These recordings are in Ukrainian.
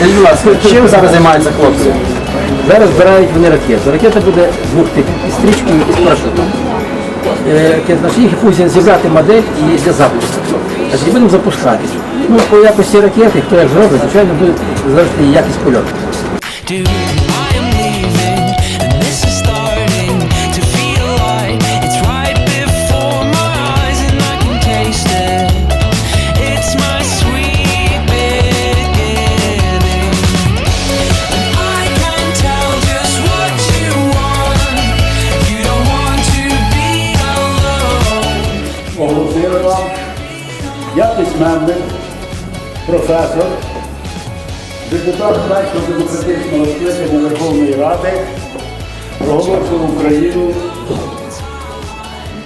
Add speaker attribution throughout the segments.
Speaker 1: Скажіть, будь ласка, чим зараз займаються хлопці?
Speaker 2: Зараз збирають вони ракету. Ракета буде двох типів із стрічкою і з парашутом. Е, їх функція зібрати модель і для запуску. Значить, Будемо запускати. Ну, По якості ракети, хто як зробить, звичайно, буде залежати якість польоту.
Speaker 3: Я письменник, професор, депутат першого демократичного скликання Верховної Ради, проголосив Україну.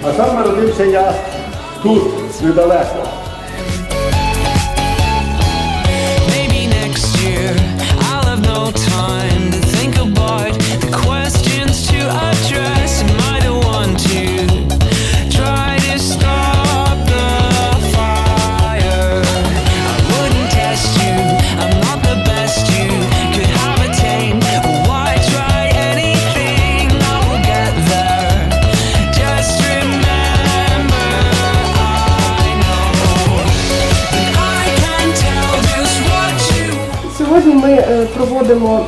Speaker 3: А саме родився я тут, недалеко.
Speaker 4: Е, проводимо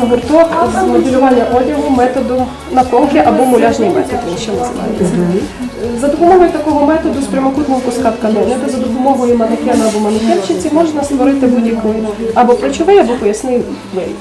Speaker 4: гурток з моделювання одягу методу наколки або муляжний метод, він ще називається. За допомогою такого методу з прямокутного куска тканини та за допомогою манекена або манекенщиці можна створити будь-який або плечовий, або поясний виріб.